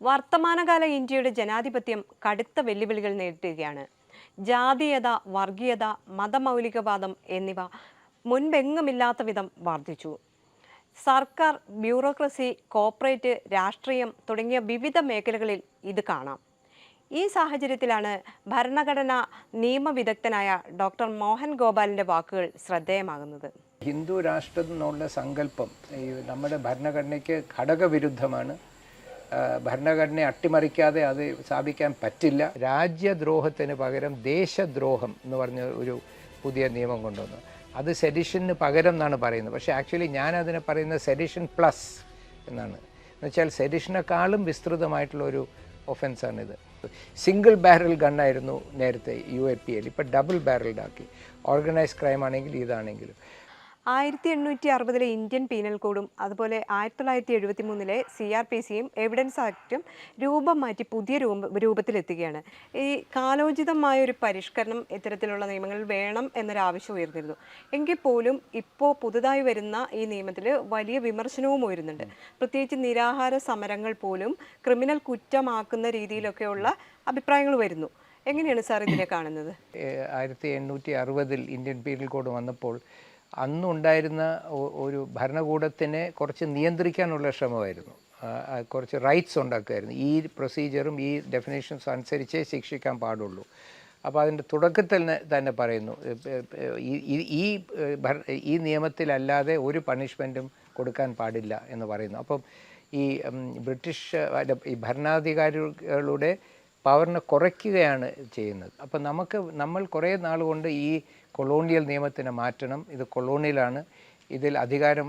വർത്തമാനകാല ഇന്ത്യയുടെ ജനാധിപത്യം കടുത്ത വെല്ലുവിളികൾ നേരിടുകയാണ്. ജാതീയത വർഗീയത മതമൗലികവാദം എന്നിവ മുൻപെങ്ങുമില്ലാത്ത വിധം വർദ്ധിച്ചു. സർക്കാർ ബ്യൂറോക്രസി കോർപ്പറേറ്റ് രാഷ്ട്രീയം തുടങ്ങിയ വിവിധ മേഖലകളിൽ ഇത് കാണാം. ഈ സാഹചര്യത്തിലാണ് ഭരണഘടനാ നിയമവിദഗ്ധനായ ഡോക്ടർ മോഹൻ ഗോപാലിന്റെ വാക്കുകൾ ശ്രദ്ധേയമാകുന്നത്. ഹിന്ദു രാഷ്ട്രം എന്നുള്ള സങ്കല്പം ഈ നമ്മുടെ ഭരണഘടനയ്ക്ക് ഘടകവിരുദ്ധമാണ്. ഭരണഘടനയെ അട്ടിമറിക്കാതെ അത് സ്ഥാപിക്കാൻ പറ്റില്ല. രാജ്യദ്രോഹത്തിന് പകരം ദേശദ്രോഹം എന്ന് പറഞ്ഞ ഒരു പുതിയ നിയമം കൊണ്ടുവന്നു. അത് സെഡിഷന് പകരം എന്നാണ് പറയുന്നത്. പക്ഷേ ആക്ച്വലി ഞാൻ അതിനെ പറയുന്നത് സെഡിഷൻ പ്ലസ് എന്നാണ്. എന്നുവെച്ചാൽ സെഡിഷനേക്കാളും വിസ്തൃതമായിട്ടുള്ള ഒരു ഒഫൻസാണിത് സിംഗിൾ ബാരൽ ഗണ്ണായിരുന്നു നേരത്തെ യു എ പി എൽ. ഇപ്പോൾ ഡബിൾ ബാരൽഡാക്കി ഓർഗനൈസ് ക്രൈം ആണെങ്കിൽ ഇതാണെങ്കിലും. ആയിരത്തി എണ്ണൂറ്റി അറുപതിലെ ഇന്ത്യൻ പീനൽ കോഡും അതുപോലെ ആയിരത്തി തൊള്ളായിരത്തി എഴുപത്തി മൂന്നിലെ സി ആർ പി സിയും എവിഡൻസ് ആക്റ്റും രൂപം മാറ്റി പുതിയ രൂപ രൂപത്തിലെത്തുകയാണ് ഈ കാലോചിതമായ ഒരു പരിഷ്കരണം ഇത്തരത്തിലുള്ള നിയമങ്ങൾ വേണം എന്നൊരാവശ്യം ഉയർന്നിരുന്നു. എങ്കിൽ പോലും ഇപ്പോൾ പുതുതായി വരുന്ന ഈ നിയമത്തിൽ വലിയ വിമർശനവും ഉയരുന്നുണ്ട്. പ്രത്യേകിച്ച് നിരാഹാര സമരങ്ങൾ പോലും ക്രിമിനൽ കുറ്റമാക്കുന്ന രീതിയിലൊക്കെയുള്ള അഭിപ്രായങ്ങൾ വരുന്നു. എങ്ങനെയാണ് സാർ ഇതിനെ കാണുന്നത്? ആയിരത്തി എണ്ണൂറ്റി അറുപതിൽ ഇന്ത്യൻ പീനൽ കോഡ് വന്നപ്പോൾ അന്നുണ്ടായിരുന്ന ഒരു ഭരണകൂടത്തിനെ കുറച്ച് നിയന്ത്രിക്കാനുള്ള ശ്രമമായിരുന്നു. കുറച്ച് റൈറ്റ്സ് ഉണ്ടാക്കുമായിരുന്നു. ഈ പ്രൊസീജിയറും ഈ ഡെഫിനേഷൻസ് അനുസരിച്ചേ ശിക്ഷിക്കാൻ പാടുള്ളൂ. അപ്പോൾ അതിന്റെ തുടക്കത്തിൽ തന്നെ പറയുന്നു ഈ- ഈ നിയമത്തിലല്ലാതെ ഒരു പണിഷ്മെന്റും കൊടുക്കാൻ പാടില്ല എന്ന് പറയുന്നു. അപ്പം ഈ ബ്രിട്ടീഷ് ഈ ഭരണാധികാരികളുടെ പവറിനെ കുറയ്ക്കുകയാണ് ചെയ്യുന്നത്. അപ്പം നമുക്ക് നമ്മൾ കുറേ നാൾ കൊണ്ട് ഈ കൊളോണിയൽ നിയമത്തിനെ മാറ്റണം. ഇത് കൊളോണിയലാണ്. ഇതിൽ അധികാരം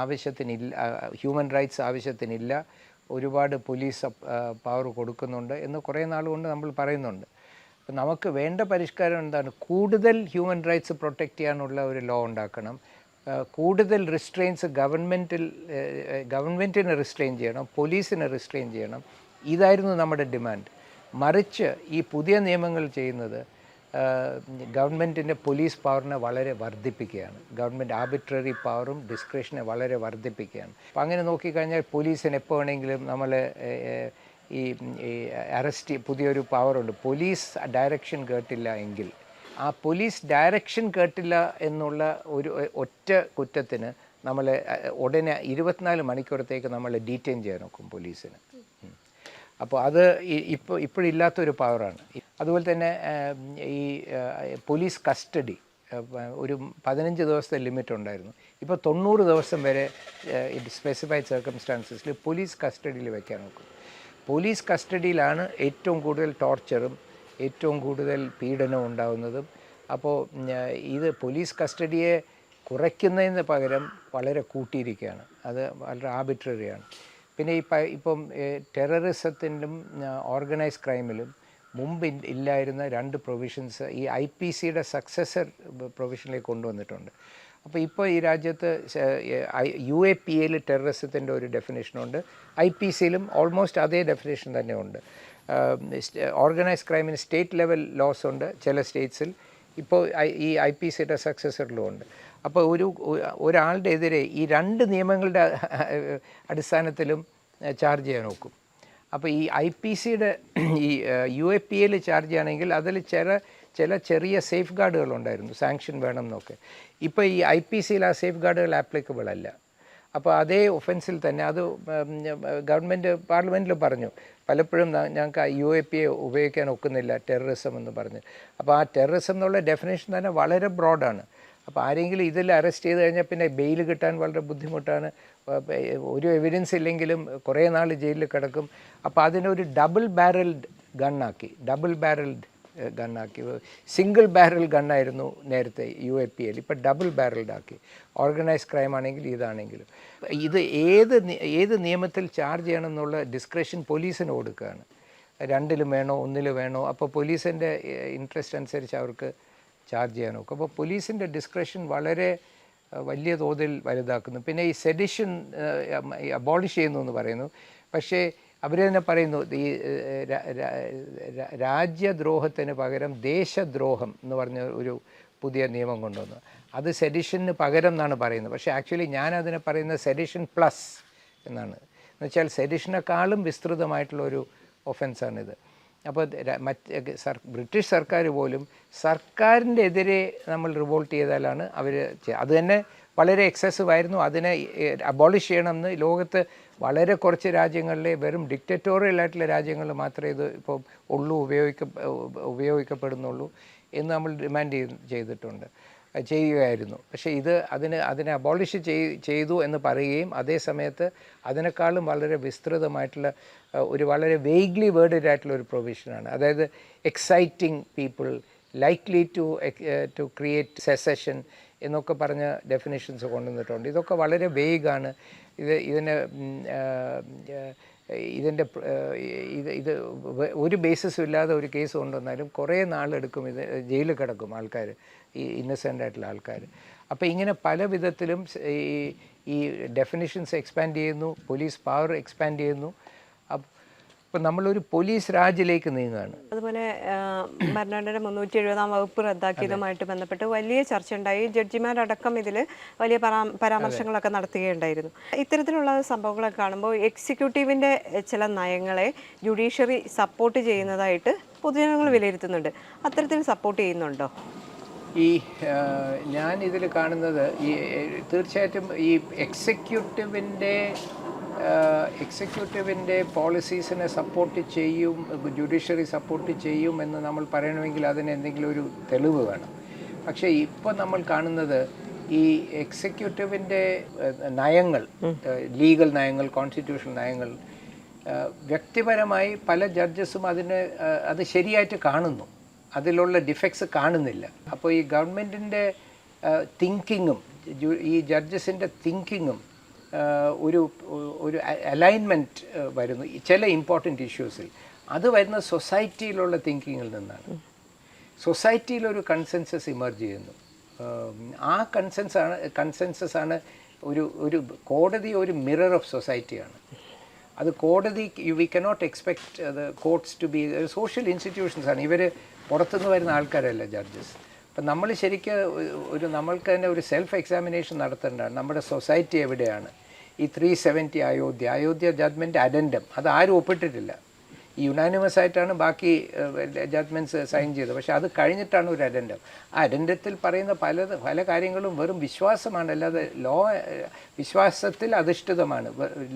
ആവശ്യത്തിനില്ല ഹ്യൂമൻ റൈറ്റ്സ് ആവശ്യത്തിനില്ല. ഒരുപാട് പോലീസ് പവർ കൊടുക്കുന്നുണ്ട് എന്ന് കുറേ നാൾ കൊണ്ട് നമ്മൾ പറയുന്നുണ്ട്. അപ്പം നമുക്ക് വേണ്ട പരിഷ്കാരം എന്താണ്? കൂടുതൽ ഹ്യൂമൻ റൈറ്റ്സ് പ്രൊട്ടക്റ്റ് ചെയ്യാനുള്ള ഒരു ലോ ഉണ്ടാക്കണം. കൂടുതൽ റിസ്ട്രെയിൻസ് ഗവൺമെന്റിൽ ഗവൺമെന്റിനെ റിസ്ട്രെയിൻ ചെയ്യണം. പോലീസിനെ റിസ്ട്രെയിൻ ചെയ്യണം. ഇതായിരുന്നു നമ്മുടെ ഡിമാൻഡ് മറിച്ച് ഈ പുതിയ നിയമങ്ങൾ ചെയ്യുന്നത് ഗവൺമെന്റിന്റെ പോലീസ് പവറിനെ വളരെ വർദ്ധിപ്പിക്കുകയാണ്. ഗവൺമെന്റ് ആർബിട്രറി പവറും ഡിസ്ക്രിഷനെ വളരെ വർദ്ധിപ്പിക്കുകയാണ്. അപ്പം അങ്ങനെ നോക്കിക്കഴിഞ്ഞാൽ പോലീസിന് എപ്പോൾ വേണമെങ്കിലും നമ്മൾ ഈ അറസ്റ്റ് പുതിയൊരു പവറുണ്ട്. പോലീസ് ഡയറക്ഷൻ കേട്ടില്ല എങ്കിൽ ആ പോലീസ് ഡയറക്ഷൻ കേട്ടില്ല എന്നുള്ള ഒരു ഒറ്റ കുറ്റത്തിന് നമ്മൾ ഉടനെ ഇരുപത്തിനാല് മണിക്കൂറത്തേക്ക് നമ്മൾ ഡീറ്റെയിൻ ചെയ്യാൻ നോക്കും പോലീസിന്. അപ്പോൾ അത് ഇപ്പോൾ ഇപ്പോഴില്ലാത്തൊരു പവറാണ്. അതുപോലെ തന്നെ ഈ പോലീസ് കസ്റ്റഡി ഒരു പതിനഞ്ച് ദിവസത്തെ ലിമിറ്റ് ഉണ്ടായിരുന്നു. ഇപ്പോൾ തൊണ്ണൂറ് ദിവസം വരെ സ്പെസിഫൈഡ് സർക്കംസ്റ്റാൻസസിൽ പോലീസ് കസ്റ്റഡിയിൽ വയ്ക്കാൻ നോക്കും. പോലീസ് കസ്റ്റഡിയിലാണ് ഏറ്റവും കൂടുതൽ ടോർച്ചറും ഏറ്റവും കൂടുതൽ പീഡനവും ഉണ്ടാകുന്നതും അപ്പോൾ ഇത് പോലീസ് കസ്റ്റഡിയെ കുറയ്ക്കുന്നതിന് പകരം വളരെ കൂട്ടിയിരിക്കുകയാണ്. അത് വളരെ ആർബിട്രറിയാണ് പിന്നെ ഈ പ- ഇപ്പം ടെററിസത്തിലും ഓർഗനൈസ് ക്രൈമിലും മുമ്പ് ഇല്ലായിരുന്ന രണ്ട് പ്രൊവിഷൻസ് ഈ ഐ പി സിയുടെ സക്സസർ പ്രൊവിഷനിലേക്ക് കൊണ്ടുവന്നിട്ടുണ്ട്. അപ്പോൾ ഇപ്പോൾ ഈ രാജ്യത്ത് യു എ പി എയിൽ ടെററിസത്തിന്റെ ഒരു ഡെഫിനേഷനുണ്ട് ഐ പി സിയിലും ഓൾമോസ്റ്റ് അതേ ഡെഫിനേഷൻ തന്നെയുണ്ട് ഓർഗനൈസ് ക്രൈമിന് സ്റ്റേറ്റ് ലെവൽ ലോസ് ഉണ്ട് ചില സ്റ്റേറ്റ്സിൽ ഇപ്പോൾ ഈ ഐ പി സിയുടെ സക്സസറിലും ഉണ്ട്. അപ്പോൾ ഒരു ഒരാളുടെ എതിരെ ഈ രണ്ട് നിയമങ്ങളുടെ അടിസ്ഥാനത്തിലും ചാർജ് ചെയ്യാൻ നോക്കും അപ്പോൾ ഈ ഐ പി സിയുടെ ഈ യു എ പി എയിൽ ചാർജ് ചെയ്യുകയാണെങ്കിൽ അതിൽ ചില ചില ചെറിയ സേഫ് ഗാർഡുകൾ ഉണ്ടായിരുന്നു സാങ്ഷൻ വേണം എന്നൊക്കെ ഇപ്പോൾ ഈ ഐ പി സിയിൽ ആ സേഫ് ഗാർഡുകൾ ആപ്ലിക്കബിൾ അല്ല. അപ്പോൾ അതേ ഒഫൻസിൽ തന്നെ അത് ഗവൺമെന്റ് പാർലമെന്റിൽ പറഞ്ഞു പലപ്പോഴും ഞങ്ങൾക്ക് യു എ പി എ ഉപയോഗിക്കാൻ ഒക്കുന്നില്ല ടെററിസം എന്ന് പറഞ്ഞ്. അപ്പോൾ ആ ടെററിസം എന്നുള്ള ഡെഫിനേഷൻ തന്നെ വളരെ ബ്രോഡാണ് അപ്പോൾ ആരെങ്കിലും ഇതിൽ അറസ്റ്റ് ചെയ്ത് കഴിഞ്ഞാൽ പിന്നെ ബെയിൽ കിട്ടാൻ വളരെ ബുദ്ധിമുട്ടാണ്. ഒരു എവിഡൻസ് ഇല്ലെങ്കിലും കുറേ നാൾ ജയിലിൽ കിടക്കും. അപ്പോൾ അതിനൊരു ഡബിൾ ബാരൽഡ് ഗണ്ണാക്കി ഡബിൾ ബാരൽഡ് ഗണ്ണാക്കി സിംഗിൾ ബാരൽ ഗണ്ണായിരുന്നു നേരത്തെ യു എ പി എൽ. ഇപ്പോൾ ഡബിൾ ബാരൽഡ് ആക്കി. ഓർഗനൈസ് ക്രൈം ആണെങ്കിൽ ഇതാണെങ്കിലും. ഇത് ഏത് ഏത് നിയമത്തിൽ ചാർജ് ചെയ്യണം എന്നുള്ള ഡിസ്ക്രിപ്ഷൻ പോലീസിന് കൊടുക്കുകയാണ്. രണ്ടിലും വേണോ ഒന്നിലും വേണോ. അപ്പോൾ പോലീസിന്റെ ഇൻട്രസ്റ്റ് അനുസരിച്ച് അവർക്ക് ചാർജ് ചെയ്യാനും ഒക്കെ അപ്പോൾ പോലീസിന്റെ ഡിസ്ക്രഷൻ വളരെ വലിയ തോതിൽ വലുതാക്കുന്നു. പിന്നെ ഈ സെഡിഷൻ അബോളിഷ് ചെയ്യുന്നു എന്ന് പറയുന്നു. പക്ഷേ അവർ തന്നെ പറയുന്നു ഈ രാജ്യദ്രോഹത്തിന് പകരം ദേശദ്രോഹം എന്ന് പറഞ്ഞ ഒരു പുതിയ നിയമം കൊണ്ടുവന്നു. അത് സെഡിഷന് പകരം എന്നാണ് പറയുന്നത്. പക്ഷേ ആക്ച്വലി ഞാൻ അതിനെ പറയുന്നത് സെഡിഷൻ പ്ലസ് എന്നാണ്. എന്നുവെച്ചാൽ സെഡിഷനേക്കാളും വിസ്തൃതമായിട്ടുള്ളൊരു ഒഫൻസാണിത്. അപ്പോൾ മറ്റ് ബ്രിട്ടീഷ് സർക്കാർ പോലും സർക്കാരിന്റെ എതിരെ നമ്മൾ റിവോൾട്ട് ചെയ്താലാണ് അവർ അത് തന്നെ വളരെ എക്സസീവ് ആയിരുന്നു. അതിനെ അബോളിഷ് ചെയ്യണമെന്ന് ലോകത്ത് വളരെ കുറച്ച് രാജ്യങ്ങളിലെ വെറും ഡിക്റ്ററ്റോറിയൽ ആയിട്ടുള്ള രാജ്യങ്ങളിൽ മാത്രമേ ഇത് ഇപ്പോൾ ഉള്ളൂ ഉപയോഗിക്ക ഉപയോഗിക്കപ്പെടുന്നുള്ളൂ എന്ന് നമ്മൾ ഡിമാൻഡ് ചെയ്ത് ചെയ്തിട്ടുണ്ട്. ചെയ്യുകയായിരുന്നു. പക്ഷേ ഇത് അതിന് അതിനെ അബോളിഷ് ചെയ് ചെയ്തു എന്ന് പറയുകയും അതേ സമയത്ത് അതിനേക്കാളും വളരെ വിസ്തൃതമായിട്ടുള്ള ഒരു വളരെ വെയ്ഗ്ലി വേർഡഡ് ആയിട്ടുള്ള ഒരു പ്രൊവിഷനാണ് അതായത് exciting people likely to to create secession എന്നൊക്കെ പറഞ്ഞ ഡെഫിനേഷൻസ് കൊണ്ടുവന്നിട്ടുണ്ട്. ഇതൊക്കെ വളരെ വേഗാണ് ഇത് ഇതിന് ഇതിന്റെ ഇത് ഇത് ഒരു ബേസിസും ഇല്ലാതെ ഒരു കേസ് കൊണ്ടുവന്നാലും കുറേ നാളെടുക്കും ഇത് ജയിലിൽ കിടക്കും ആൾക്കാർ ഈ ഇന്നസെന്റ് ആയിട്ടുള്ള ആൾക്കാർ അപ്പോൾ ഇങ്ങനെ പല വിധത്തിലും ഈ ഈ ഡെഫിനിഷൻസ് എക്സ്പാൻഡ് ചെയ്യുന്നു പോലീസ് പവർ എക്സ്പാൻഡ് ചെയ്യുന്നു. അപ്പോൾ നമ്മളൊരു പോലീസ് രാജിലേക്ക് നീങ്ങുകയാണ് അതുപോലെ ഭരണഘടന മുന്നൂറ്റി എഴുപതാം വകുപ്പ് റദ്ദാക്കിയതുമായിട്ട് ബന്ധപ്പെട്ട് വലിയ ചർച്ച ഉണ്ടായി ജഡ്ജിമാരടക്കം ഇതിൽ വലിയ പരാ- പരാമർശങ്ങളൊക്കെ നടത്തുകയുണ്ടായിരുന്നു. ഇത്തരത്തിലുള്ള സംഭവങ്ങളൊക്കെ കാണുമ്പോൾ എക്സിക്യൂട്ടീവിന്റെ ചില നയങ്ങളെ ജുഡീഷ്യറി സപ്പോർട്ട് ചെയ്യുന്നതായിട്ട് പൊതുജനങ്ങൾ വിലയിരുത്തുന്നുണ്ട്. അത്തരത്തിൽ സപ്പോർട്ട് ചെയ്യുന്നുണ്ടോ? ഈ ഞാൻ ഇതിൽ കാണുന്നത് ഈ തീർച്ചയായിട്ടും ഈ എക്സിക്യൂട്ടീവിന്റെ എക്സിക്യൂട്ടീവിന്റെ പോളിസീസിനെ സപ്പോർട്ട് ചെയ്യും ജുഡീഷ്യറി സപ്പോർട്ട് ചെയ്യും എന്ന് നമ്മൾ പറയണമെങ്കിൽ അതിന് എന്തെങ്കിലും ഒരു തെളിവ് വേണം. പക്ഷേ ഇപ്പോൾ നമ്മൾ കാണുന്നത് ഈ എക്സിക്യൂട്ടീവിന്റെ നയങ്ങൾ ലീഗൽ നയങ്ങൾ കോൺസ്റ്റിറ്റ്യൂഷണൽ നയങ്ങൾ വ്യക്തിപരമായി പല ജഡ്ജസും അതിന് അത് ശരിയായിട്ട് കാണുന്നു. അതിലുള്ള ഡിഫക്ട്സ് കാണുന്നില്ല. അപ്പോൾ ഈ ഗവൺമെന്റിന്റെ തിങ്കിങ്ങും ഈ ജഡ്ജസിന്റെ തിങ്കിങ്ങും ഒരു ഒരു അലൈൻമെന്റ് വരുന്നു. ചില ഇമ്പോർട്ടന്റ് ഇഷ്യൂസിൽ അത് വരുന്ന സൊസൈറ്റിയിലുള്ള തിങ്കിങ്ങിൽ നിന്നാണ്. സൊസൈറ്റിയിലൊരു കൺസെൻസസ് ഇമർജ് ചെയ്യുന്നു. ആ കൺസെൻസ് ആണ് കൺസെൻസസ് ആണ് ഒരു ഒരു കോടതി ഒരു മിറർ ഓഫ് സൊസൈറ്റിയാണ് അത് കോടതി വി കനോട്ട് എക്സ്പെക്ട് അത് courts to be social institutions ആണ്. ഇവർ പുറത്തുനിന്ന് വരുന്ന ആൾക്കാരല്ല ജഡ്ജസ് അപ്പം നമ്മൾ ശരിക്കും ഒരു നമ്മൾക്ക് തന്നെ ഒരു സെൽഫ് എക്സാമിനേഷൻ നടത്തേണ്ടതാണ്. നമ്മുടെ സൊസൈറ്റി എവിടെയാണ്? ഈ three seventy Ayodhya Ayodhya judgement addendum അത് ആരും ഒപ്പിട്ടിട്ടില്ല. ഈ യുനാനിമസ് ആയിട്ടാണ് ബാക്കി ജഡ്മെന്റ്സ് സൈൻ ചെയ്തത്. പക്ഷേ അത് കഴിഞ്ഞിട്ടാണ് ഒരു അഡൻഡം ആ അഡൻഡത്തിൽ പറയുന്ന പല പല കാര്യങ്ങളും വെറും വിശ്വാസമാണ്. അല്ലാതെ ലോ വിശ്വാസത്തിൽ അധിഷ്ഠിതമാണ്.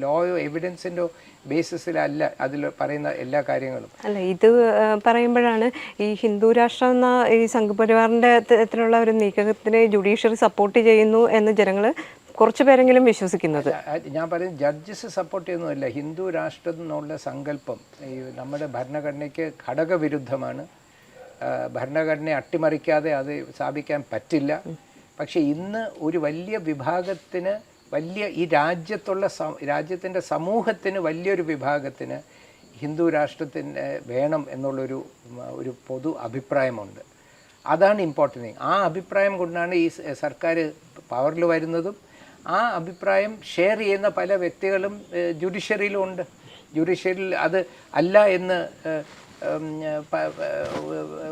ലോയോ എവിഡൻസിന്റെ ബേസിസിലല്ല അതിൽ പറയുന്ന എല്ലാ കാര്യങ്ങളും. അല്ല ഇത് പറയുമ്പോഴാണ് ഈ ഹിന്ദു രാഷ്ട്രം എന്ന ഈ സംഘപരിവാറിന്റെ തരത്തിലുള്ള ഒരു നീക്കത്തിന് ജുഡീഷ്യറി സപ്പോർട്ട് ചെയ്യുന്നു എന്ന് ജനങ്ങൾ കുറച്ചു പേരെങ്കിലും വിശ്വസിക്കുന്നത്. ഞാൻ പറയുന്നത് ജഡ്ജസ് സപ്പോർട്ട് ചെയ്യുന്നതല്ല. ഹിന്ദു രാഷ്ട്രം എന്നുള്ള സങ്കല്പം ഈ നമ്മുടെ ഭരണഘടനയ്ക്ക് ഘടകവിരുദ്ധമാണ്. ഭരണഘടനയെ അട്ടിമറിക്കാതെ അത് സ്ഥാപിക്കാൻ പറ്റില്ല. പക്ഷേ ഇന്ന് ഒരു വലിയ വിഭാഗത്തിന് വലിയ ഈ രാജ്യത്തുള്ള രാജ്യത്തിന്റെ സമൂഹത്തിന് വലിയൊരു വിഭാഗത്തിന് ഹിന്ദു രാഷ്ട്രത്തിന് വേണം എന്നുള്ളൊരു ഒരു പൊതു അഭിപ്രായമുണ്ട്. അതാണ് ഇമ്പോർട്ടന്റ് ആ അഭിപ്രായം കൊണ്ടാണ് ഈ സർക്കാർ പവറിൽ വരുന്നതും ആ അഭിപ്രായം ഷെയർ ചെയ്യുന്ന പല വ്യക്തികളും ജുഡീഷ്യറിയിലും ഉണ്ട്. ജുഡീഷ്യറിയിൽ അത് അല്ല എന്ന്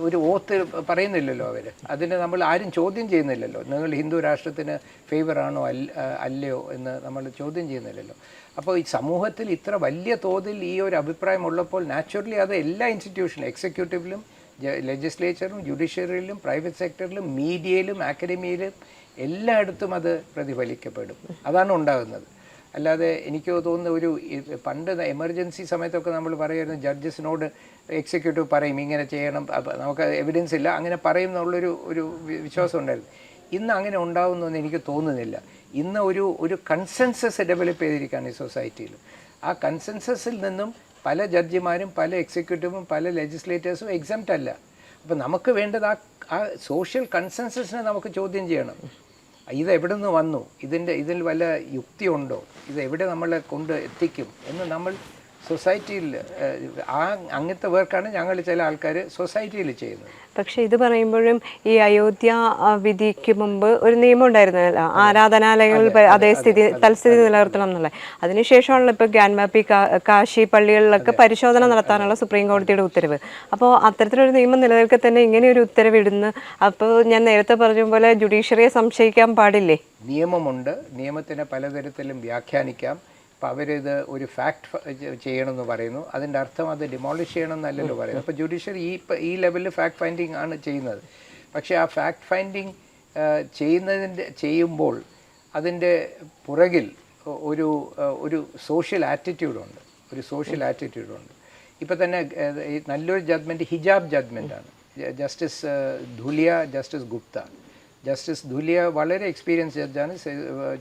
ഒരു ഓത്ത് പറയുന്നില്ലല്ലോ അവർ അതിന് നമ്മൾ ആരും ചോദ്യം ചെയ്യുന്നില്ലല്ലോ. നിങ്ങൾ ഹിന്ദു രാഷ്ട്രത്തിന് ഫേവർ ആണോ അല്ല അല്ലയോ എന്ന് നമ്മൾ ചോദ്യം ചെയ്യുന്നില്ലല്ലോ. അപ്പോൾ ഈ സമൂഹത്തിൽ ഇത്ര വലിയ തോതിൽ ഈ ഒരു അഭിപ്രായം ഉള്ളപ്പോൾ നാച്ചുറലി അത് എല്ലാ ഇൻസ്റ്റിറ്റ്യൂഷനും എക്സിക്യൂട്ടീവിലും ലെജിസ്ലേച്ചറിലും ജുഡീഷ്യറിയിലും പ്രൈവറ്റ് സെക്ടറിലും മീഡിയയിലും അക്കാഡമിയിലും എല്ലായിടത്തും അത് പ്രതിഫലിക്കപ്പെടും. അതാണ് ഉണ്ടാകുന്നത്. അല്ലാതെ എനിക്ക് തോന്നുന്ന ഒരു പണ്ട് എമർജൻസി സമയത്തൊക്കെ നമ്മൾ പറയുമായിരുന്നു ജഡ്ജസിനോട് എക്സിക്യൂട്ടീവ് പറയും ഇങ്ങനെ ചെയ്യണം നമുക്ക് എവിഡൻസ് ഇല്ല അങ്ങനെ പറയും എന്നുള്ളൊരു ഒരു വിശ്വാസം ഉണ്ടായിരുന്നു. ഇന്ന് അങ്ങനെ ഉണ്ടാവുമെന്ന് എനിക്ക് തോന്നുന്നില്ല. ഇന്ന് ഒരു ഒരു കൺസെൻസസ് ഡെവലപ്പ് ചെയ്തിരിക്കുകയാണ് ഈ സൊസൈറ്റിയിൽ ആ കൺസെൻസസിൽ നിന്നും പല ജഡ്ജിമാരും പല എക്സിക്യൂട്ടീവും പല ലെജിസ്ലേറ്റേഴ്സും എക്സംപ്റ്റ് അല്ല. അപ്പോൾ നമുക്ക് വേണ്ടത് ആ ആ സോഷ്യൽ കൺസെൻസസിനെ നമുക്ക് ചോദ്യം ചെയ്യണം. ഇത് എവിടെ നിന്ന് വന്നു? ഇതിന്റെ ഇതിൽ വല്ല യുക്തിയുണ്ടോ? ഇത് എവിടെ നമ്മളെ കൊണ്ട് എത്തിക്കും? എന്ന് നമ്മൾ സൊസൈറ്റിയിൽ ആ അങ്ങനത്തെ വർക്കാണ് ഞങ്ങൾ ചില ആൾക്കാർ സൊസൈറ്റിയിൽ ചെയ്യുന്നത്. പക്ഷേ ഇത് പറയുമ്പോഴും ഈ അയോധ്യ വിധിക്ക് മുമ്പ് ഒരു നിയമം ഉണ്ടായിരുന്നല്ലോ ആരാധനാലയങ്ങളിൽ അതേ സ്ഥിതി തൽസ്ഥിതി നിലനിർത്തണം എന്നുള്ളത്. അതിനുശേഷമാണല്ലോ ഇപ്പോൾ ഗ്യാൻവാപ്പി കാശി പള്ളികളിലൊക്കെ പരിശോധന നടത്താനുള്ള സുപ്രീം കോടതിയുടെ ഉത്തരവ്. അപ്പോൾ അത്തരത്തിലൊരു നിയമം നിലനിൽക്കെ തന്നെ ഇങ്ങനെ ഒരു ഉത്തരവ് ഇടുന്നു. അപ്പോൾ ഞാൻ നേരത്തെ പറഞ്ഞ പോലെ ജുഡീഷ്യറിയെ സംശയിക്കാൻ പാടില്ലേ? നിയമമുണ്ട്. നിയമത്തിനെ പലതരത്തിലും വ്യാഖ്യാനിക്കാം. അപ്പോൾ അവരിത് ഒരു ഫാക്ട് ചെയ്യണമെന്ന് പറയുന്നു. അതിന്റെ അർത്ഥം അത് ഡിമോളിഷ് ചെയ്യണം എന്നല്ലല്ലോ പറയുന്നത് അപ്പോൾ ജുഡീഷ്യറി ഈ ഇപ്പം ഈ ലെവലിൽ ഫാക്ട് ഫൈൻഡിങ് ആണ് ചെയ്യുന്നത്. പക്ഷേ ആ ഫാക്ട് ഫൈൻഡിങ് ചെയ്യുന്നതിന്റെ ചെയ്യുമ്പോൾ അതിന്റെ പുറകിൽ ഒരു ഒരു സോഷ്യൽ ആറ്റിറ്റ്യൂഡുണ്ട് ഒരു സോഷ്യൽ ആറ്റിറ്റ്യൂഡുണ്ട് ഇപ്പോൾ തന്നെ ഈ നല്ലൊരു ജഡ്മെന്റ് ഹിജാബ് ജഡ്മെന്റാണ് justice Dhulia justice Gupta. Justice Dhulia വളരെ എക്സ്പീരിയൻസ് ജഡ്ജാണ്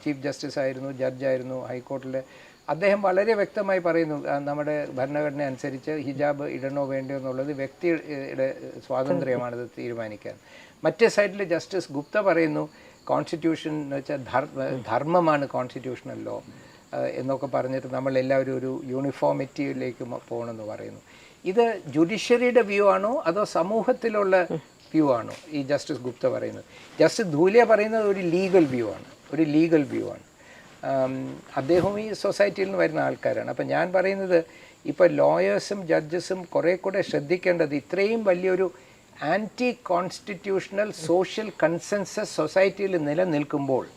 ചീഫ് ജസ്റ്റിസ് ആയിരുന്നു ജഡ്ജായിരുന്നു ഹൈക്കോർട്ടിലെ അദ്ദേഹം വളരെ വ്യക്തമായി പറയുന്നു നമ്മുടെ ഭരണഘടന അനുസരിച്ച് ഹിജാബ് ഇടണോ വേണ്ടോ എന്നുള്ളത് വ്യക്തിയുടെ സ്വാതന്ത്ര്യമാണത് തീരുമാനിക്കാൻ. മറ്റേ സൈഡിൽ ജസ്റ്റിസ് ഗുപ്ത പറയുന്നു കോൺസ്റ്റിറ്റ്യൂഷൻ എന്ന് വെച്ചാൽ ധർമ്മമാണ് കോൺസ്റ്റിറ്റ്യൂഷണൽ ലോ എന്നൊക്കെ പറഞ്ഞിട്ട് നമ്മൾ എല്ലാവരും ഒരു യൂണിഫോമിറ്റിയിലേക്ക് പോകണമെന്ന് പറയുന്നു. ഇത് ജുഡീഷ്യറിയുടെ വ്യൂ ആണോ അതോ സമൂഹത്തിലുള്ള വ്യൂ ആണോ? ഈ ജസ്റ്റിസ് ഗുപ്ത പറയുന്നത്. ജസ്റ്റിസ് ധൂലിയ പറയുന്നത് ഒരു ലീഗൽ വ്യൂ ആണ് ഒരു ലീഗൽ വ്യൂ ആണ്. അദ്ദേഹവും ഈ സൊസൈറ്റിയിൽ നിന്ന് വരുന്ന ആൾക്കാരാണ്. അപ്പം ഞാൻ പറയുന്നത് ഇപ്പോൾ ലോയേഴ്സും ജഡ്ജസും കുറേ കൂടെ ശ്രദ്ധിക്കേണ്ടത് ഇത്രയും വലിയൊരു ആന്റി കോൺസ്റ്റിറ്റ്യൂഷണൽ സോഷ്യൽ കൺസെൻസസ് സൊസൈറ്റിയിൽ നിലനിൽക്കുമ്പോൾ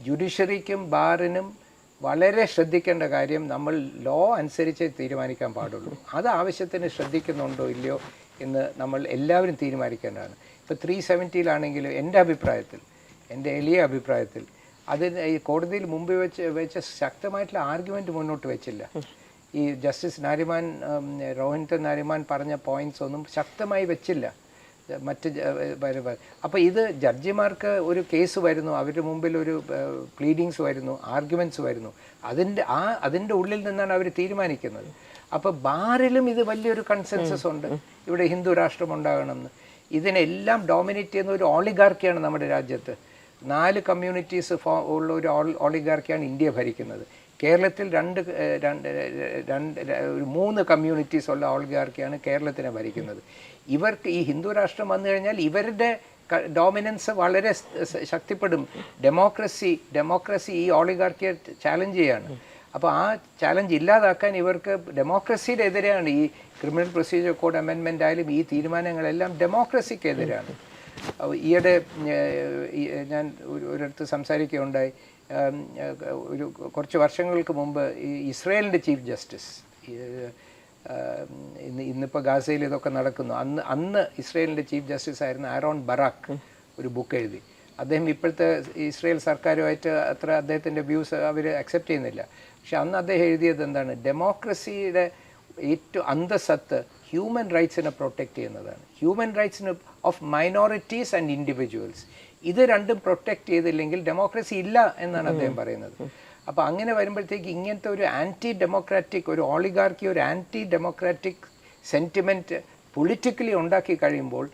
ജുഡീഷ്യറിക്കും ബാറിനും വളരെ ശ്രദ്ധിക്കേണ്ട കാര്യം നമ്മൾ ലോ അനുസരിച്ച് തീരുമാനിക്കാൻ പാടുള്ളൂ. അത് ആവശ്യത്തിന് ശ്രദ്ധിക്കുന്നുണ്ടോ ഇല്ലയോ എന്ന് നമ്മൾ എല്ലാവരും തീരുമാനിക്കേണ്ടതാണ്. ഇപ്പോൾ ത്രീ സെവന്റിയിലാണെങ്കിലും എന്റെ അഭിപ്രായത്തിൽ എന്റെ എളിയ അഭിപ്രായത്തിൽ അതിന് ഈ കോടതിയിൽ മുമ്പ് വെച്ച് വെച്ച ശക്തമായിട്ടുള്ള ആർഗ്യുമെന്റ് മുന്നോട്ട് വെച്ചില്ല. ഈ ജസ്റ്റിസ് നാരിമാൻ ഉം, രോഹിൻടൻ നാരിമാൻ പറഞ്ഞ പോയിന്റ്സ് ഒന്നും ശക്തമായി വെച്ചില്ല. മറ്റ് അപ്പോൾ ഇത് ജഡ്ജിമാർക്ക് ഒരു കേസ് വരുന്നു അവരുടെ മുമ്പിൽ ഒരു പ്ലീഡിങ്സ് വരുന്നു ആർഗ്യുമെന്റ്സ് വരുന്നു. അതിന്റെ ആ അതിന്റെ ഉള്ളിൽ നിന്നാണ് അവർ തീരുമാനിക്കുന്നത്. അപ്പോൾ ബാറിലും ഇത് വലിയൊരു കൺസെൻസസ് ഉണ്ട്. ഇവിടെ ഹിന്ദു രാഷ്ട്രം ഉണ്ടാകണമെന്ന്. ഇതിനെല്ലാം ഡോമിനേറ്റ് ചെയ്യുന്ന ഒരു ഓളിഗാർക്കിയാണ് നമ്മുടെ രാജ്യത്ത്. നാല് കമ്മ്യൂണിറ്റീസ് ഫോ ഉള്ള ഒരു ഓളിഗാർക്കിയാണ് ഇന്ത്യ ഭരിക്കുന്നത്. കേരളത്തിൽ രണ്ട് രണ്ട് രണ്ട് ഒരു മൂന്ന് കമ്മ്യൂണിറ്റീസ് ഉള്ള ഓളിഗാർക്കിയാണ് കേരളത്തിനെ ഭരിക്കുന്നത്. ഇവർക്ക് ഈ ഹിന്ദു രാഷ്ട്രം വന്നു കഴിഞ്ഞാൽ ഇവരുടെ ഡോമിനൻസ് വളരെ ശക്തിപ്പെടും. ഡെമോക്രസി ഡെമോക്രസി ഈ ഓളിഗാർക്കിയെ ചാലഞ്ച് ചെയ്യാണ്. അപ്പോൾ ആ ചാലഞ്ച് ഇല്ലാതാക്കാൻ ഇവർക്ക് ഡെമോക്രസിയുടെ എതിരെയാണ് ഈ ക്രിമിനൽ പ്രൊസീജിയർ കോഡ് അമെൻമെന്റ് ആയാലും ഈ തീരുമാനങ്ങളെല്ലാം ഡെമോക്രസിക്ക് എതിരാണ് അഹ് ഈയിടെ ഞാൻ ഒരു- ഒരിടത്ത് സംസാരിക്കുകയുണ്ടായി. ഒരു കുറച്ച് വർഷങ്ങൾക്ക് മുമ്പ് ഈ ഇസ്രയേലിന്റെ ചീഫ് ജസ്റ്റിസ് ഇന്ന് ഇന്നിപ്പോൾ ഗാസയിൽ ഇതൊക്കെ നടക്കുന്നു. അന്ന് അന്ന് ഇസ്രയേലിന്റെ ചീഫ് ജസ്റ്റിസ് ആയിരുന്ന ആരോൺ ബറാക്ക് ഒരു ബുക്ക് എഴുതി. അദ്ദേഹം ഇപ്പോഴത്തെ ഇസ്രയേൽ സർക്കാരുമായിട്ട് അത്ര അദ്ദേഹത്തിന്റെ വ്യൂസ് അവർ അക്സെപ്റ്റ് ചെയ്യുന്നില്ല. പക്ഷെ അന്ന് അദ്ദേഹം എഴുതിയത് എന്താണ്? ഡെമോക്രസിയുടെ ഏറ്റവും അന്തസത്ത് ഹ്യൂമൻ റൈറ്റ്സിനെ പ്രൊട്ടക്റ്റ് ചെയ്യുന്നതാണ്. ഹ്യൂമൻ റൈറ്റ്സിന് ഓഫ് മൈനോറിറ്റീസ് ആൻഡ് ഇൻഡിവിജ്വൽസ് ഇത് രണ്ടും പ്രൊട്ടക്റ്റ് ചെയ്തില്ലെങ്കിൽ ഡെമോക്രസി ഇല്ല എന്നാണ് അദ്ദേഹം പറയുന്നത്. അപ്പോൾ അങ്ങനെ വരുമ്പോഴത്തേക്ക് ഇങ്ങനത്തെ ഒരു ആന്റി ഡെമോക്രാറ്റിക് ഒരു ഓളിഗാർക്കി ഒരു ആന്റി ഡെമോക്രാറ്റിക് സെന്റിമെന്റ് പൊളിറ്റിക്കലി ഉണ്ടാക്കി കഴിയുമ്പോൾ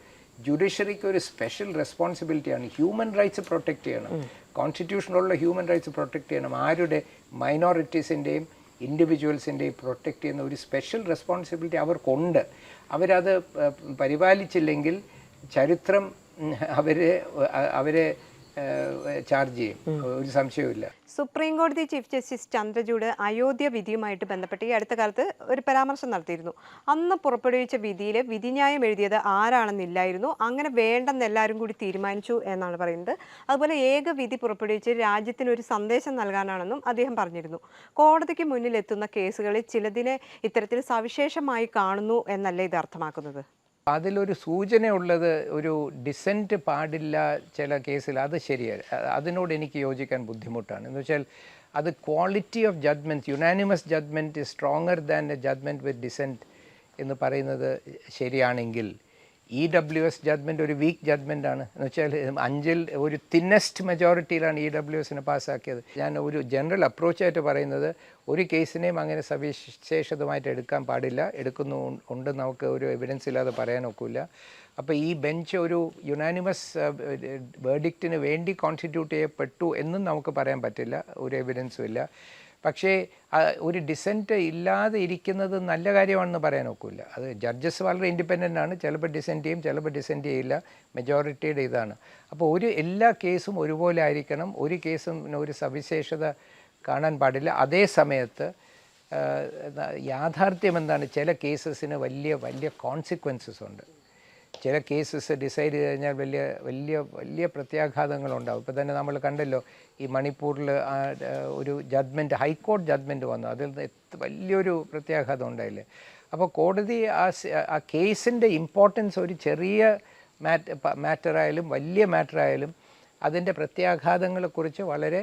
ജുഡീഷ്യറിക്ക് ഒരു സ്പെഷ്യൽ റെസ്പോൺസിബിലിറ്റിയാണ് ഹ്യൂമൻ റൈറ്റ്സ് പ്രൊട്ടക്റ്റ് ചെയ്യണം. കോൺസ്റ്റിറ്റ്യൂഷനിലുള്ള ഹ്യൂമൻ റൈറ്റ്സ് പ്രൊട്ടക്റ്റ് ചെയ്യണം. ആരുടെ? മൈനോറിറ്റീസിന്റെയും ഇൻഡിവിജ്വൽസിന്റെയും പ്രൊട്ടക്റ്റ് ചെയ്യുന്ന ഒരു സ്പെഷ്യൽ റെസ്പോൺസിബിലിറ്റി അവർക്കുണ്ട്. അവരത് പരിപാലിച്ചില്ലെങ്കിൽ ചരിത്രം അവരെ അവരെ ചാർജ് ചെയ്യും. ഒരു സംശയവുമില്ല. സുപ്രീം കോടതി ചീഫ് ജസ്റ്റിസ് ചന്ദ്രചൂഡ് അയോധ്യ വിധിയുമായിട്ട് ബന്ധപ്പെട്ട് ഈ അടുത്ത കാലത്ത് ഒരു പരാമർശം നടത്തിയിരുന്നു. അന്ന് പുറപ്പെടുവിച്ച വിധിയിൽ വിധിന്യായം എഴുതിയത് ആരാണെന്നില്ലായിരുന്നു. അങ്ങനെ വേണ്ടെന്ന് എല്ലാവരും കൂടി തീരുമാനിച്ചു എന്നാണ് പറയുന്നത്. അതുപോലെ ഏക വിധി പുറപ്പെടുവിച്ച് രാജ്യത്തിന് ഒരു സന്ദേശം നൽകാനാണെന്നും അദ്ദേഹം പറഞ്ഞിരുന്നു. കോടതിക്ക് മുന്നിലെത്തുന്ന കേസുകളിൽ ചിലതിനെ ഇത്തരത്തിൽ സവിശേഷമായി കാണുന്നു എന്നല്ലേ ഇത് അർത്ഥമാക്കുന്നത്? അതിലൊരു സൂചനയുള്ളത് ഒരു ഡിസെന്റ് പാടില്ല ചില കേസിൽ അത് ശരിയാണ് അതിനോട് എനിക്ക് യോജിക്കാൻ ബുദ്ധിമുട്ടാണ്. എന്ന് വെച്ചാൽ അത് quality of judgment unanimous judgment is stronger than a judgment with dissent എന്ന് പറയുന്നത് ശരിയാണെങ്കിൽ ഇ ഡബ്ല്യു എസ് ജഡ്മെന്റ് ഒരു വീക്ക് ജഡ്മെന്റ് ആണ്. എന്ന് വെച്ചാൽ അഞ്ചിൽ ഒരു തിന്നസ്റ്റ് മെജോറിറ്റിയിലാണ് ഇ ഡബ്ല്യു എസിനെ പാസ്സാക്കിയത്. ഞാൻ ഒരു ജനറൽ അപ്രോച്ചായിട്ട് പറയുന്നത് ഒരു കേസിനെയും അങ്ങനെ സവിശേഷതമായിട്ട് എടുക്കാൻ പാടില്ല. എടുക്കുന്നു ഉണ്ട് നമുക്ക് ഒരു എവിഡൻസ് ഇല്ലാതെ പറയാൻ ഒക്കില്ല. അപ്പോൾ ഈ ബെഞ്ച് ഒരു യുനാനിമസ് വേർഡിക്റ്റിന് വേണ്ടി കോൺസ്റ്റിറ്റ്യൂട്ട് ചെയ്യപ്പെട്ടു എന്നും നമുക്ക് പറയാൻ പറ്റില്ല. ഒരു എവിഡൻസും ഇല്ല. പക്ഷേ ഒരു ഡിസെന്റ് ഇല്ലാതെ ഇരിക്കുന്നത് നല്ല കാര്യമാണെന്ന് പറയാൻ ഒക്കില്ല. അത് ജഡ്ജസ് വളരെ ഇൻഡിപെൻഡന്റ് ആണ്. ചിലപ്പോൾ ഡിസെന്റ് ചെയ്യും ചിലപ്പോൾ ഡിസെന്റ് ചെയ്യില്ല. മെജോറിറ്റിയുടെ ഇതാണ്. അപ്പോൾ ഒരു എല്ലാ കേസും ഒരുപോലെ ആയിരിക്കണം. ഒരു കേസും ഒരു സവിശേഷത കാണാൻ പാടില്ല. അതേ സമയത്ത് യാഥാർത്ഥ്യം എന്താണ്? ചില കേസസിന് വലിയ വലിയ കോൺസിക്വൻസസ് ഉണ്ട്. ചില കേസസ് ഡിസൈഡ് ചെയ്ത് കഴിഞ്ഞാൽ വലിയ വലിയ വലിയ പ്രത്യാഘാതങ്ങളുണ്ടാവും. ഇപ്പോൾ തന്നെ നമ്മൾ കണ്ടല്ലോ ഈ മണിപ്പൂരിൽ ഒരു ജഡ്മെന്റ് ഹൈക്കോടതി ജഡ്മെന്റ് വന്നു. അതിൽ വലിയൊരു പ്രത്യാഘാതം ഉണ്ടായില്ലേ? അപ്പോൾ കോടതി ആ ആ കേസിന്റെ ഇമ്പോർട്ടൻസ് ഒരു ചെറിയ മാറ്റ് മാറ്ററായാലും വലിയ മാറ്ററായാലും അതിന്റെ പ്രത്യാഘാതങ്ങളെക്കുറിച്ച് വളരെ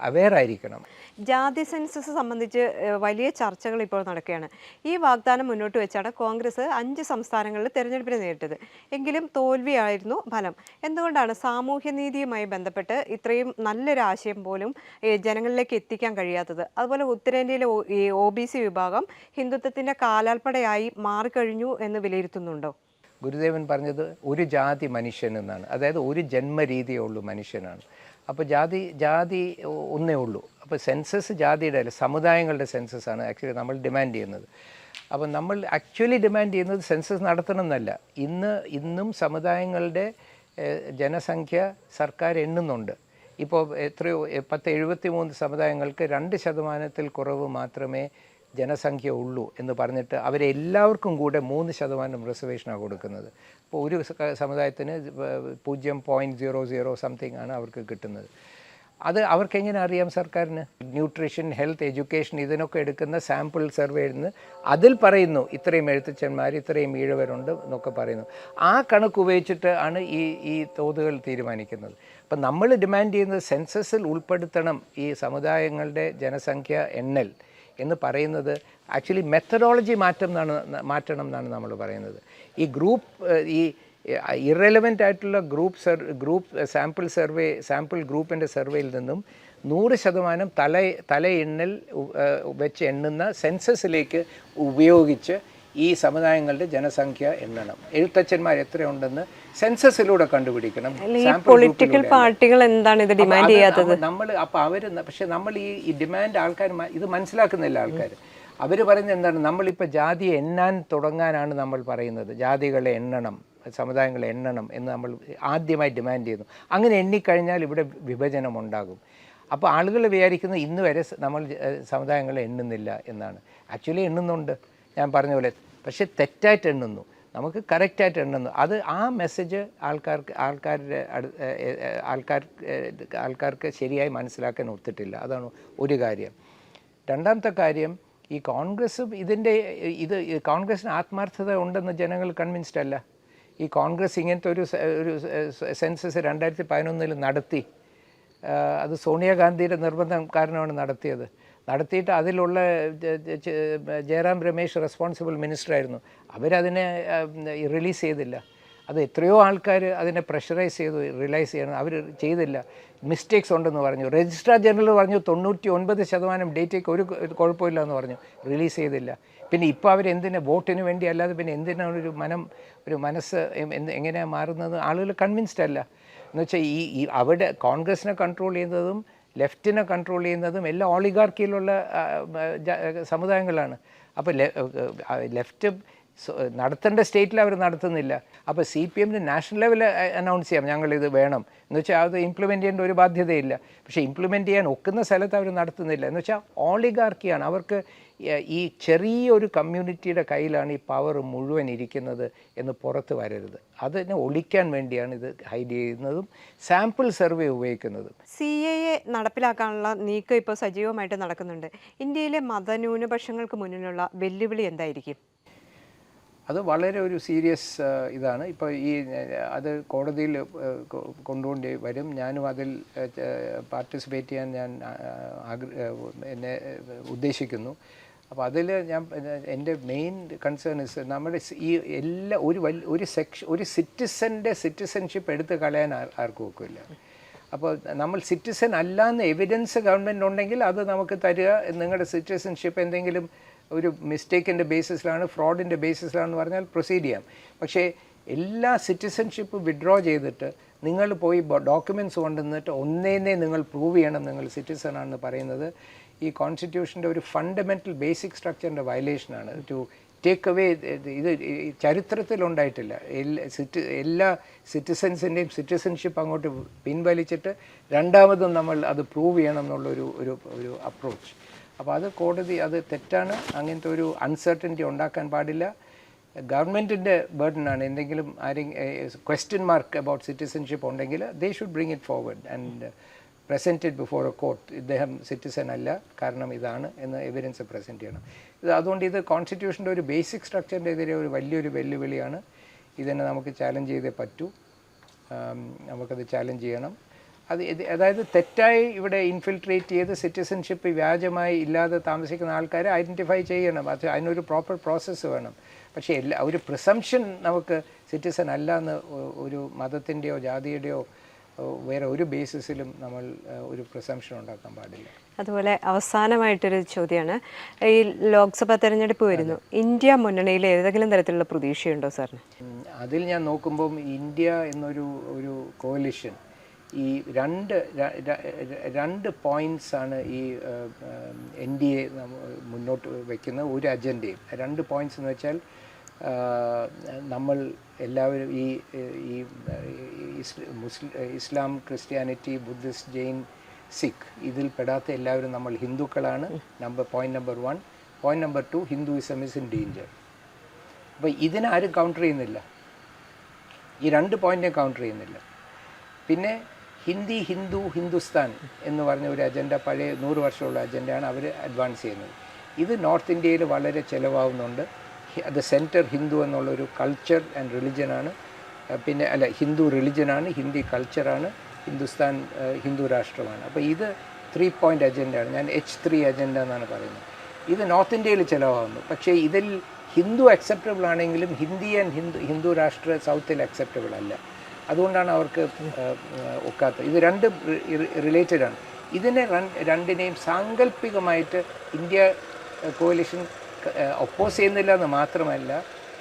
അവെയർ ആയിരിക്കണം. ജാതി സെൻസസ് സംബന്ധിച്ച് വലിയ ചർച്ചകൾ ഇപ്പോൾ നടക്കുകയാണ്. ഈ വാഗ്ദാനം മുന്നോട്ട് വെച്ചാണ് കോൺഗ്രസ് അഞ്ച് സംസ്ഥാനങ്ങളിൽ തെരഞ്ഞെടുപ്പിനെ നേരിട്ടത്. എങ്കിലും തോൽവിയായിരുന്നു ഫലം. എന്തുകൊണ്ടാണ് സാമൂഹ്യനീതിയുമായി ബന്ധപ്പെട്ട് ഇത്രയും നല്ലൊരു ആശയം പോലും ജനങ്ങളിലേക്ക് എത്തിക്കാൻ കഴിയാത്തത്? അതുപോലെ ഉത്തരേന്ത്യയിലെ ഒ- ഈ ഒ ബി സി വിഭാഗം ഹിന്ദുത്വത്തിന്റെ കാലാൽപ്പടയായി മാറിക്കഴിഞ്ഞു എന്ന് വിലയിരുത്തുന്നുണ്ടോ? ഗുരുദേവൻ പറഞ്ഞത് ഒരു ജാതി മനുഷ്യൻ എന്നാണ്. അതായത് ഒരു ജന്മരീതിയേ ഉള്ളൂ മനുഷ്യനാണ്. അപ്പോൾ ജാതി ജാതി ഒന്നേ ഉള്ളൂ. അപ്പോൾ സെൻസസ് ജാതിയുടെ അല്ല സമുദായങ്ങളുടെ സെൻസസ് ആണ് ആക്ച്വലി നമ്മൾ ഡിമാൻഡ് ചെയ്യുന്നത്. അപ്പോൾ നമ്മൾ ആക്ച്വലി ഡിമാൻഡ് ചെയ്യുന്നത് സെൻസസ് നടത്തണം എന്നല്ല. ഇന്ന് ഇന്നും സമുദായങ്ങളുടെ ജനസംഖ്യ സർക്കാർ എണ്ണുന്നുണ്ട്. ഇപ്പോൾ എത്രയോ പത്ത് എഴുപത്തി മൂന്ന് സമുദായങ്ങൾക്ക് രണ്ട് ശതമാനത്തിൽ കുറവ് മാത്രമേ ജനസംഖ്യ ഉള്ളൂ എന്ന് പറഞ്ഞിട്ട് അവരെല്ലാവർക്കും കൂടെ മൂന്ന് ശതമാനം റിസർവേഷനാണ് കൊടുക്കുന്നത്. ഇപ്പോൾ ഒരു സമുദായത്തിന് പൂജ്യം പോയിന്റ് സീറോ സീറോ സംതിങ് ആണ് അവർക്ക് കിട്ടുന്നത്. അത് അവർക്ക് എങ്ങനെ അറിയാം സർക്കാരിന്? ന്യൂട്രീഷൻ ഹെൽത്ത് എഡ്യൂക്കേഷൻ ഇതിനൊക്കെ എടുക്കുന്ന സാമ്പിൾ സർവേയിൽ നിന്ന് അതിൽ പറയുന്നു. ഇത്രയും എഴുത്തച്ഛന്മാർ ഇത്രയും ഈഴവരുണ്ട് എന്നൊക്കെ പറയുന്നു. ആ കണക്ക് ഉപയോഗിച്ചിട്ട് ആണ് ഈ ഈ തോതുകൾ തീരുമാനിക്കുന്നത്. അപ്പം നമ്മൾ ഡിമാൻഡ് ചെയ്യുന്നത് സെൻസസിൽ ഉൾപ്പെടുത്തണം ഈ സമുദായങ്ങളുടെ ജനസംഖ്യ എണ്ണൽ. എന്ന് പറയുന്നത് ആക്ച്വലി മെത്തഡോളജി മാറ്റം എന്നാണ് മാറ്റണം എന്നാണ് നമ്മൾ പറയുന്നത്. ഈ ഗ്രൂപ്പ് ഈ ഇറലവന്റ് ആയിട്ടുള്ള group sir group sample survey sample ഗ്രൂപ്പിന്റെ സർവേയിൽ നിന്നും നൂറ് ശതമാനം തല തല എണ്ണൽ വെച്ച് എണ്ണുന്ന സെൻസസിലേക്ക് ഉപയോഗിച്ച് ഈ സമുദായങ്ങളുടെ ജനസംഖ്യ എണ്ണണം. എഴുത്തച്ഛന്മാർ എത്രയുണ്ടെന്ന് സെൻസസിലൂടെ കണ്ടുപിടിക്കണം. പൊളിറ്റിക്കൽ പാർട്ടികൾ എന്താണ് ഇത് ഡിമാൻഡ് ചെയ്യാത്തത്? നമ്മൾ അപ്പോൾ അവർ പക്ഷെ നമ്മൾ ഈ ഈ ഡിമാൻഡ് ആൾക്കാർ ഇത് മനസ്സിലാക്കുന്നില്ല ആൾക്കാർ അവർ പറയുന്നത് എന്താണ്? നമ്മളിപ്പോൾ ജാതി എണ്ണാൻ തുടങ്ങാനാണ് നമ്മൾ പറയുന്നത്. ജാതികളെ എണ്ണണം സമുദായങ്ങളെ എണ്ണണം എന്ന് നമ്മൾ ആദ്യമായി ഡിമാൻഡ് ചെയ്യുന്നു. അങ്ങനെ എണ്ണിക്കഴിഞ്ഞാൽ ഇവിടെ വിഭജനം ഉണ്ടാകും. അപ്പോൾ ആളുകൾ വിചാരിക്കുന്നത് ഇന്ന് വരെ നമ്മൾ സമുദായങ്ങളെ എണ്ണുന്നില്ല എന്നാണ്. ആക്ച്വലി എണ്ണുന്നുണ്ട്. ഞാൻ പറഞ്ഞ പോലെ പക്ഷെ തെറ്റായിട്ട് എണ്ണുന്നു. നമുക്ക് കറക്റ്റായിട്ട് എണ്ണുന്നു. അത് ആ മെസ്സേജ് ആൾക്കാർക്ക് ആൾക്കാരുടെ ആൾക്കാർ ആൾക്കാർക്ക് ശരിയായി മനസ്സിലാക്കാൻ ഒത്തിട്ടില്ല. അതാണ് ഒരു കാര്യം. രണ്ടാമത്തെ കാര്യം ഈ കോൺഗ്രസ് ഇതിന്റെ ഇത് കോൺഗ്രസ്സിന് ആത്മാർത്ഥത ഉണ്ടെന്ന് ജനങ്ങൾ കൺവിൻസ്ഡ് അല്ല. ഈ കോൺഗ്രസ് ഇങ്ങനത്തെ ഒരു ഒരു സെൻസസ് രണ്ടായിരത്തി പതിനൊന്നിൽ നടത്തി. അത് സോണിയാഗാന്ധിയുടെ നിർബന്ധം കാരണമാണ് നടത്തിയത്. നടത്തിയിട്ട് അതിലുള്ള ജയറാം രമേശ് റെസ്പോൺസിബിൾ മിനിസ്റ്റർ ആയിരുന്നു. അവരതിനെ റിലീസ് ചെയ്തില്ല. അത് എത്രയോ ആൾക്കാർ അതിനെ പ്രഷറൈസ് ചെയ്തു റിലൈസ് ചെയ്യണം. അവർ ചെയ്തില്ല. മിസ്റ്റേക്സ് ഉണ്ടെന്ന് പറഞ്ഞു. രജിസ്ട്രാർ ജനറൽ പറഞ്ഞു തൊണ്ണൂറ്റി ഒൻപത് ശതമാനം ഡേറ്റയ്ക്ക് ഒരു കുഴപ്പമില്ല എന്ന് പറഞ്ഞു. റിലീസ് ചെയ്തില്ല. പിന്നെ ഇപ്പോൾ അവരെന്തിനാ വോട്ടിന് വേണ്ടി അല്ലാതെ പിന്നെ എന്തിനാണ് ഒരു മനം ഒരു മനസ്സ് എങ്ങനെയാണ് മാറുന്നത്? ആളുകൾ കൺവിൻസ്ഡ് അല്ല. എന്ന് വെച്ചാൽ ഈ ഈ അവിടെ കോൺഗ്രസിനെ കൺട്രോൾ ചെയ്യുന്നതും ലെഫ്റ്റിനെ കൺട്രോൾ ചെയ്യുന്നതും എല്ലാം ഓളിഗാർക്കിയിലുള്ള സമുദായങ്ങളാണ്. അപ്പോൾ ലെഫ്റ്റ് നടത്തേണ്ട സ്റ്റേറ്റിൽ അവർ നടത്തുന്നില്ല. അപ്പോൾ സി പി എമ്മിന് നാഷണൽ ലെവൽ അനൗൺസ് ചെയ്യാം ഞങ്ങളിത് വേണം. എന്ന് വെച്ചാൽ അത് ഇംപ്ലിമെന്റ് ചെയ്യേണ്ട ഒരു ബാധ്യതയില്ല. പക്ഷേ ഇംപ്ലിമെന്റ് ചെയ്യാൻ ഒക്കുന്ന സ്ഥലത്ത് അവർ നടത്തുന്നില്ല. എന്ന് വെച്ചാൽ ഓളിഗാർക്കിയാണ് അവർക്ക് ഈ- ചെറിയ ചെറിയൊരു കമ്മ്യൂണിറ്റിയുടെ കയ്യിലാണ് ഈ പവർ മുഴുവൻ ഇരിക്കുന്നത് എന്ന് പുറത്ത് വരരുത്. അതിനെ ഒളിക്കാൻ വേണ്ടിയാണ് ഇത് ഹൈഡ് ചെയ്യുന്നതും സാമ്പിൾ സർവേ ഉപയോഗിക്കുന്നതും. സി എ എ നടപ്പിലാക്കാനുള്ള നീക്കം ഇപ്പോൾ സജീവമായിട്ട് നടക്കുന്നുണ്ട്. ഇന്ത്യയിലെ മതന്യൂനപക്ഷങ്ങൾക്ക് മുന്നിലുള്ള വെല്ലുവിളി എന്തായിരിക്കും? അത് വളരെ ഒരു സീരിയസ് ഇതാണ്. ഇപ്പോൾ ഈ അത് കോടതിയിൽ കൊണ്ടുകൊണ്ട് വരും. ഞാനും അതിൽ പാർട്ടിസിപ്പേറ്റ് ചെയ്യാൻ ഞാൻ എന്നെ ഉദ്ദേശിക്കുന്നു. അപ്പോൾ അതിൽ ഞാൻ എന്റെ മെയിൻ കൺസേൺ ഇസ് നമ്മുടെ ഈ എല്ലാ ഒരു വലിയ ഒരു സെക്ഷ ഒരു സിറ്റിസന്റെ സിറ്റിസൺഷിപ്പ് എടുത്ത് കളയാൻ ആർ- ആർക്കും ഒക്കില്ല. അപ്പോൾ നമ്മൾ സിറ്റിസൺ അല്ല അല്ലാന്ന് എവിഡൻസ് ഗവൺമെന്റ് ഉണ്ടെങ്കിൽ അത് നമുക്ക് തരിക. നിങ്ങളുടെ സിറ്റിസൺഷിപ്പ് എന്തെങ്കിലും ഒരു മിസ്റ്റേക്കിന്റെ ബേസിസിലാണ് ഫ്രോഡിന്റെ ബേസിസിലാണെന്ന് പറഞ്ഞാൽ പ്രൊസീഡ് ചെയ്യാം. പക്ഷേ എല്ലാ സിറ്റിസൺഷിപ്പ് വിഡ്രോ ചെയ്തിട്ട് നിങ്ങൾ പോയി ഡോക്യുമെന്റ്സ് കൊണ്ടുവന്നിട്ട് ഒന്നേന്നേ നിങ്ങൾ പ്രൂവ് ചെയ്യണം നിങ്ങൾ സിറ്റിസൺ ആണെന്ന് പറയുന്നത് ഈ കോൺസ്റ്റിറ്റ്യൂഷന്റെ ഒരു ഫണ്ടമെന്റൽ ബേസിക് സ്ട്രക്ചറിന്റെ വയലേഷനാണ് ടു ടേക്ക് അവേ ഇത് ചരിത്രത്തിലുണ്ടായിട്ടില്ല. എല്ലാ സിറ്റി എല്ലാ സിറ്റിസൻസിന്റെയും സിറ്റിസൺഷിപ്പ് അങ്ങോട്ട് പിൻവലിച്ചിട്ട് രണ്ടാമതും നമ്മൾ അത് പ്രൂവ് ചെയ്യണം എന്നുള്ളൊരു ഒരു ഒരു അപ്രോച്ച് അപ്പോൾ അത് കോടതി അത് തെറ്റാണ്. അങ്ങനത്തെ ഒരു അൺസർട്ടനിറ്റി ഉണ്ടാക്കാൻ പാടില്ല. ഗവൺമെന്റിന്റെ ബേർഡനാണ് എന്തെങ്കിലും ആരെങ്കിലും ക്വസ്റ്റ്യൻ മാർക്ക് അബൌട്ട് സിറ്റിസൺഷിപ്പ് ഉണ്ടെങ്കിൽ they should bring it forward and presented before a court ഇദ്ദേഹം സിറ്റിസൺ അല്ല. കാരണം ഇതാണ് എന്ന് എവിഡൻസ് പ്രസന്റ് ചെയ്യണം. ഇത് അതുകൊണ്ട് ഇത് കോൺസ്റ്റിറ്റ്യൂഷന്റെ ഒരു ബേസിക് സ്ട്രക്ചറിന്റെ എതിരെ ഒരു വലിയൊരു വെല്ലുവിളിയാണ്. ഇതിനെ നമുക്ക് ചാലഞ്ച് ചെയ്തേ പറ്റൂ. നമുക്കത് ചാലഞ്ച് ചെയ്യണം. അത് അതായത് തെറ്റായി ഇവിടെ ഇൻഫിൽട്രേറ്റ് ചെയ്ത് സിറ്റിസൺഷിപ്പ് വ്യാജമായി ഇല്ലാതെ താമസിക്കുന്ന ആൾക്കാരെ ഐഡന്റിഫൈ ചെയ്യണം. അത് അതിനൊരു പ്രോപ്പർ പ്രോസസ്സ് വേണം. പക്ഷേ എല്ലാ ഒരു പ്രിസംഷൻ നമുക്ക് സിറ്റിസൺ അല്ല എന്ന് ഒരു മതത്തിന്റെയോ ജാതിയുടെയോ വേറെ ഒരു ബേസിസിലും നമ്മൾ ഒരു പ്രിസംഷൻ ഉണ്ടാക്കാൻ പാടില്ല. അതുപോലെ അവസാനമായിട്ടൊരു ചോദ്യമാണ് ഈ ലോക്സഭാ തെരഞ്ഞെടുപ്പ് വരുന്നു. ഇന്ത്യ മുന്നണിയിൽ ഏതെങ്കിലും തരത്തിലുള്ള പ്രതീക്ഷയുണ്ടോ സാറിന്? അതിൽ ഞാൻ നോക്കുമ്പം ഇന്ത്യ എന്നൊരു ഒരു കോലിഷൻ ഈ രണ്ട് രണ്ട് പോയിന്റ്സ് ആണ് ഈ എൻ ഡി എ മുന്നോട്ട് വയ്ക്കുന്ന ഒരു അജണ്ടയും രണ്ട് പോയിന്റ്സ് എന്ന് വെച്ചാൽ നമ്മൾ എല്ലാവരും ഈ ഈ Muslim Islam Christianity Buddhist Jain Sikh ഇതിൽ പെടാത്ത എല്ലാവരും നമ്മൾ ഹിന്ദുക്കളാണ്. Number point number one point number two Hinduism is in danger അപ്പോൾ ഇതിനാരും കൗണ്ടർ ചെയ്യുന്നില്ല. ഈ രണ്ട് പോയിന്റിനെ കൗണ്ടർ ചെയ്യുന്നില്ല. പിന്നെ ഹിന്ദി ഹിന്ദു ഹിന്ദുസ്ഥാൻ എന്ന് പറഞ്ഞ ഒരു അജണ്ട പഴയ നൂറ് വർഷമുള്ള അജണ്ടയാണ് അവർ അഡ്വാൻസ് ചെയ്യുന്നത്. ഇത് നോർത്ത് ഇന്ത്യയിൽ വളരെ ചിലവാകുന്നുണ്ട് അത് സെന്റർ ഹിന്ദു എന്നുള്ളൊരു കൾച്ചർ ആൻഡ് റിലിജനാണ് പിന്നെ അല്ല ഹിന്ദു റിലിജനാണ് ഹിന്ദി കൾച്ചറാണ് ഹിന്ദുസ്ഥാൻ ഹിന്ദു രാഷ്ട്രമാണ്. അപ്പോൾ ഇത് ത്രീ പോയിന്റ് അജണ്ടയാണ് ഞാൻ എച്ച് ത്രീ അജണ്ട എന്നാണ് പറയുന്നത്. ഇത് നോർത്ത് ഇന്ത്യയിൽ ചിലവാകുന്നു പക്ഷേ ഇതിൽ ഹിന്ദു അക്സെപ്റ്റബിൾ ആണെങ്കിലും ഹിന്ദി ആൻഡ് ഹിന്ദു ഹിന്ദു രാഷ്ട്ര സൗത്തിൽ അക്സെപ്റ്റബിൾ അല്ല. അതുകൊണ്ടാണ് അവർക്ക് ഒക്കാത്തത്. ഇത് രണ്ട് റിലേറ്റഡ് ആണ്. ഇതിനെ രണ്ടിനെയും സാങ്കല്പികമായിട്ട് ഇന്ത്യ കോലിഷൻ ഒപ്പോസ് ചെയ്യുന്നില്ല എന്ന് മാത്രമല്ല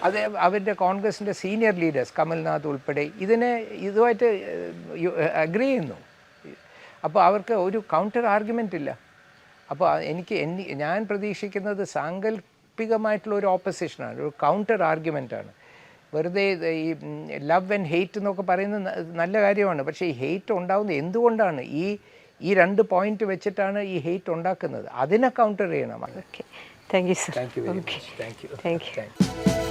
അത് അവരുടെ കോൺഗ്രസിന്റെ സീനിയർ ലീഡേഴ്സ് കമൽനാഥ് ഉൾപ്പെടെ ഇതിനെ ഇതുമായിട്ട് അഗ്രി ചെയ്യുന്നു. അപ്പോൾ അവർക്ക് ഒരു കൗണ്ടർ ആർഗ്യുമെന്റ് ഇല്ല. അപ്പോൾ എനിക്ക് ഞാൻ പ്രതീക്ഷിക്കുന്നത് സാങ്കല്പികമായിട്ടുള്ള ഒരു ഓപ്പോസിഷനാണ് ഒരു കൗണ്ടർ ആർഗ്യുമെന്റാണ് വെറുതെ ഈ ലവ് ആൻഡ് ഹെയ്റ്റ് എന്നൊക്കെ പറയുന്നത് നല്ല കാര്യമാണ്. പക്ഷേ ഈ ഹെയ്റ്റ് ഉണ്ടാകുന്നത് എന്തുകൊണ്ടാണ്? ഈ ഈ രണ്ട് പോയിന്റ് വെച്ചിട്ടാണ് ഈ ഹെയ്റ്റ് ഉണ്ടാക്കുന്നത്. അതിനെ കൗണ്ടർ ചെയ്യണം. Okay thank you sir thank you thank you thank you